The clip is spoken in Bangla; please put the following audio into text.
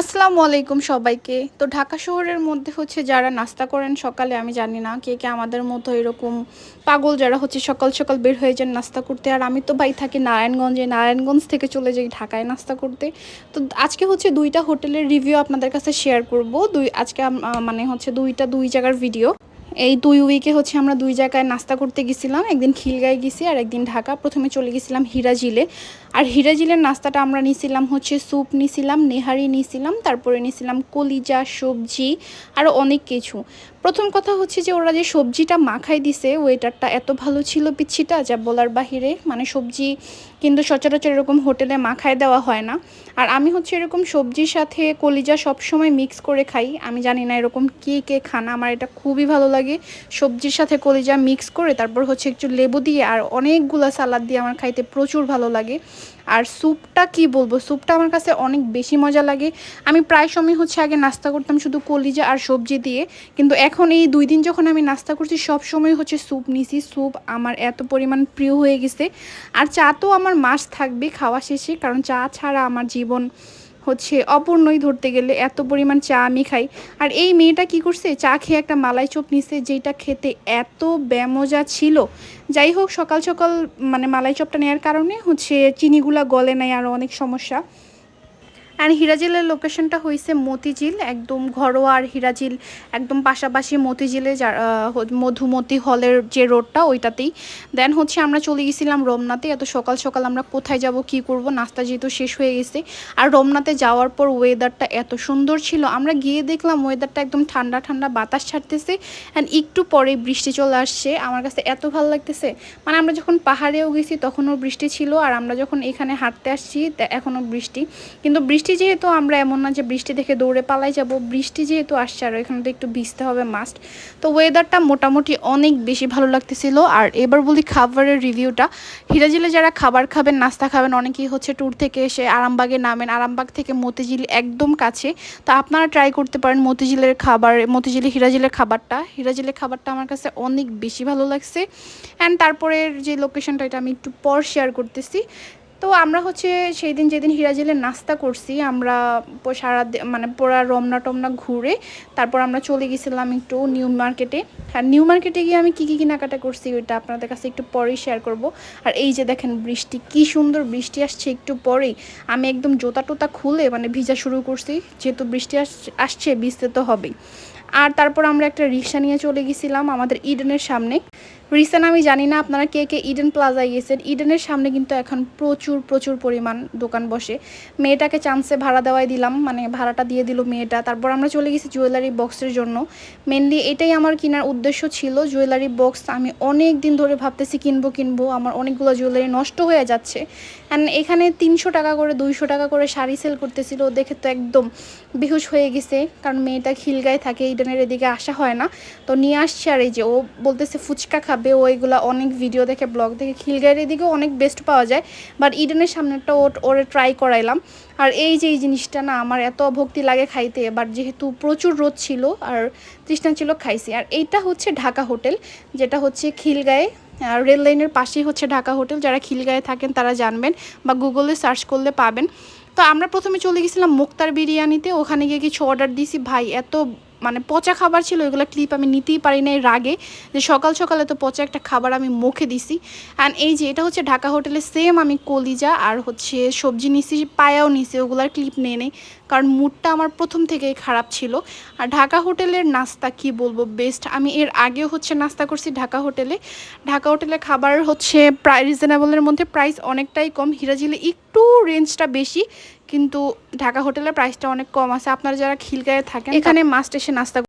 আসসালামু আলাইকুম সবাইকে। তো ঢাকা শহরের মধ্যে হচ্ছে যারা নাস্তা করেন সকালে, আমি জানি না কে কে আমাদের মতো এরকম পাগল যারা হচ্ছে সকাল সকাল বের হয়ে যান নাস্তা করতে। আর আমি তো ভাই থাকি নারায়ণগঞ্জে, নারায়ণগঞ্জ থেকে চলে যাই ঢাকায় নাস্তা করতে। তো আজকে হচ্ছে দুইটা হোটেলের রিভিউ আপনাদের কাছে শেয়ার করব। দুই আজকে মানে হচ্ছে দুইটা দুই জায়গার ভিডিও এই দুই উইকে হচ্ছে আমরা দুই জায়গায় নাস্তা করতে গেছিলাম। একদিন খিলগায় গেছি আর একদিন ঢাকা। প্রথমে চলে গেছিলাম হিরাজিলে। আর হিরাজিলের নাস্তাটা আমরা নিয়েছিলাম হচ্ছে স্যুপ নিয়েছিলাম নেহারি নিয়েছিলাম তারপরে নিয়েছিলাম কলিজা, সবজি আরও অনেক কিছু। প্রথম কথা হচ্ছে যে ওরা যে সবজিটা মাখাই দিছে, ওয়েটারটা এত ভালো ছিল পিচ্ছিটা যা বলার বাহিরে। মানে সবজি কিন্তু সচরাচর এরকম হোটেলে মাখায় দেওয়া হয় না। আর আমি হচ্ছে এরকম সবজির সাথে কলিজা সবসময় মিক্স করে খাই। আমি জানি না এরকম কে কে খানা, আমার এটা খুবই ভালো লাগে। সবজির সাথে কলিজা মিক্স করে তারপর হচ্ছে একটু লেবু দিয়ে আর অনেকগুলো সালাদ দিয়ে আমার খাইতে প্রচুর ভালো লাগে। আর স্যুপটা কি বলব? স্যুপটা আমার কাছে অনেক বেশি মজা লাগে। আমি প্রায় সময় হচ্ছে আগে নাস্তা করতাম শুধু কলিজা আর সবজি দিয়ে। কিন্তু এখন এই দুই দিন যখন আমি নাস্তা করছি, সব সময় হচ্ছে স্যুপ নিছি। স্যুপ আমার এত পরিমাণ প্রিয় হয়ে গেছে। আর চা তো আমার মাস থাকবে খাওয়া শেষে, কারণ চা ছাড়া আমার জীবন হচ্ছে অপূর্ণই ধরতে গেলে এত পরিমাণ চা আমি খাই। আর এই মেয়েটা কি করছে, চা খেয়ে একটা মালাই চপ নিছে যেটা খেতে এত ব্যামজা ছিল। যাই হোক, সকাল সকাল মানে মালাই চপটা নেওয়ার কারণে হচ্ছে চিনিগুলা গলে নেয় আরও অনেক সমস্যা। আর হিরাজিলের লোকেশনটা হয়েছে মতিঝিল, একদম ঘরোয়া আর হিরাজিল একদম পাশাপাশি মতিঝিলে মধুমতি হলের যে রোডটা ওইটাতেই। দেন হচ্ছে আমরা চলে গেছিলাম রমনাতে, এত সকাল সকাল আমরা কোথায় যাব, কি করব, নাস্তা যেহেতু শেষ হয়ে গেছে। আর রমনাতে যাওয়ার পর ওয়েদারটা এত সুন্দর ছিল, আমরা গিয়ে দেখলাম ওয়েদারটা একদম ঠান্ডা ঠান্ডা বাতাস ছাড়তেছে। অ্যান্ড একটু পরে বৃষ্টি চলে আসছে, আমার কাছে এত ভালো লাগতেছে। মানে আমরা যখন পাহাড়েও গেছি তখনও বৃষ্টি ছিল, আর আমরা যখন এখানে হাঁটতে আসছি এখনও বৃষ্টি। কিন্তু বৃষ্টি যেহেতু, আমরা এমন না যে বৃষ্টি দেখে দৌড়ে পালাই যাব। বৃষ্টি যেহেতু আসছে আর এখানে তো একটু ভিজতে হবে মাস্ট তো ওয়েদারটা মোটামুটি অনেক বেশি ভালো লাগতেছিল। আর এবার বলি খাবারের রিভিউটা হিরাজিলে যারা খাবার খাবেন, নাস্তা খাবেন, অনেকেই হচ্ছে ট্যুর থেকে এসে আরামবাগে নামেন। আরামবাগ থেকে মতিঝিল একদম কাছে। তো আপনারা ট্রাই করতে পারেন মতিঝিলের খাবার, মতিঝিলে হিরাজিলের খাবারটা। হিরাজিলের খাবারটা আমার কাছে অনেক বেশি ভালো লাগছে। অ্যান্ড তারপরের যে লোকেশনটা এটা আমি একটু পর শেয়ার করতেছি। তো আমরা হচ্ছে সেই দিন যেদিন হিরাজিলে নাস্তা করছি, আমরা সারা মানে পুরা রমনা টমনা ঘুরে তারপর আমরা চলে গেছিলাম একটু নিউ মার্কেটে। আর নিউ মার্কেটে গিয়ে আমি কী কী কেনাকাটা করছি ওইটা আপনাদের কাছে একটু পরেই শেয়ার করব। আর এই যে দেখেন বৃষ্টি, কি সুন্দর বৃষ্টি আসছে একটু পরেই। আমি একদম জোতা টোতা খুলে মানে ভিজা শুরু করছি, যেহেতু বৃষ্টি আস- আসছে, ভিজতে তো হবেই। আর তারপর আমরা একটা রিক্সা নিয়ে চলে গেছিলাম আমাদের ইডেনের সামনে। রিসেন্ট আমি জানি না, আপনারা কে কে ইডেন প্লাজায় গেছেন? ইডেনের সামনে কিন্তু এখন প্রচুর প্রচুর পরিমাণ দোকান বসে। মেয়েটাকে চান্সে ভাড়া দেওয়াই দিলাম মানে ভাড়াটা দিয়ে দিল মেয়েটা। তারপর আমরা চলে গেছি জুয়েলারি বক্সের জন্য। মেনলি এটাই আমার কেনার উদ্দেশ্য ছিল জুয়েলারি বক্স আমি অনেক দিন ধরে ভাবতেছি কিনবো কিনবো। আমার অনেকগুলো জুয়েলারি নষ্ট হয়ে যাচ্ছে। অ্যান্ড এখানে তিনশো টাকা করে, দুইশো টাকা করে শাড়ি সেল করতেছিল। দেখে তো একদম বেহুশ হয়ে গেছে, কারণ মেয়েটা খিলগায় থাকে ইডেনের এদিকে আসা হয় না। তো নিয়ে আসছে আর এই যে ও বলতেছে ফুচকা খাবে, ও এগুলা অনেক ভিডিও দেখে ব্লগ দেখে, খিলগায়ের এদিকেও অনেক বেস্ট পাওয়া যায়। বাট ইডেনের সামনেটা ও ওরে ট্রাই করাইলাম। আর এই যে এই জিনিসটা না আমার এত অভক্তি লাগে খাইতে বাট যেহেতু প্রচুর রোদ ছিল আর তৃষ্ণা ছিল, খাইছি। আর এইটা হচ্ছে ঢাকা হোটেল, যেটা হচ্ছে খিলগায়ে রেল লাইনের পাশেই হচ্ছে ঢাকা হোটেল। যারা খিলগায়ে থাকেন তারা জানবেন বা গুগলে সার্চ করলে পাবেন। তো আমরা প্রথমে চলে গেছিলাম মুক্তার বিরিয়ানিতে, ওখানে গিয়ে কিছু অর্ডার দিয়েছি ভাই, এত মানে পচা খাবার ছিল এগুলো ক্লিপ আমি নিতেই পারি না এর রাগে, যে সকাল সকালে তো পচা একটা খাবার আমি মুখে দিছি। অ্যান্ড এই যে, এটা হচ্ছে ঢাকা হোটেলে সেম আমি কলিজা আর হচ্ছে সবজি নিছি, পায়াও নিছি, ওগুলার ক্লিপ নিয়ে নেই, কারণ মুডটা আমার প্রথম থেকেই খারাপ ছিল। আর ঢাকা হোটেলের নাস্তা কি বলব বেস্ট আমি এর আগেও হচ্ছে নাস্তা করছি ঢাকা হোটেলে। ঢাকা হোটেলে খাবার হচ্ছে প্রায় রিজনেবলের মধ্যে প্রাইস অনেকটাই কম হিরাজিলে একটু রেঞ্জটা বেশি কিন্তু ঢাকা হোটেলের প্রাইসটা অনেক কম আছে। আপনারা যারা খিলগায়ে থাকেন এখানে মাস্ট এসে নাস্তা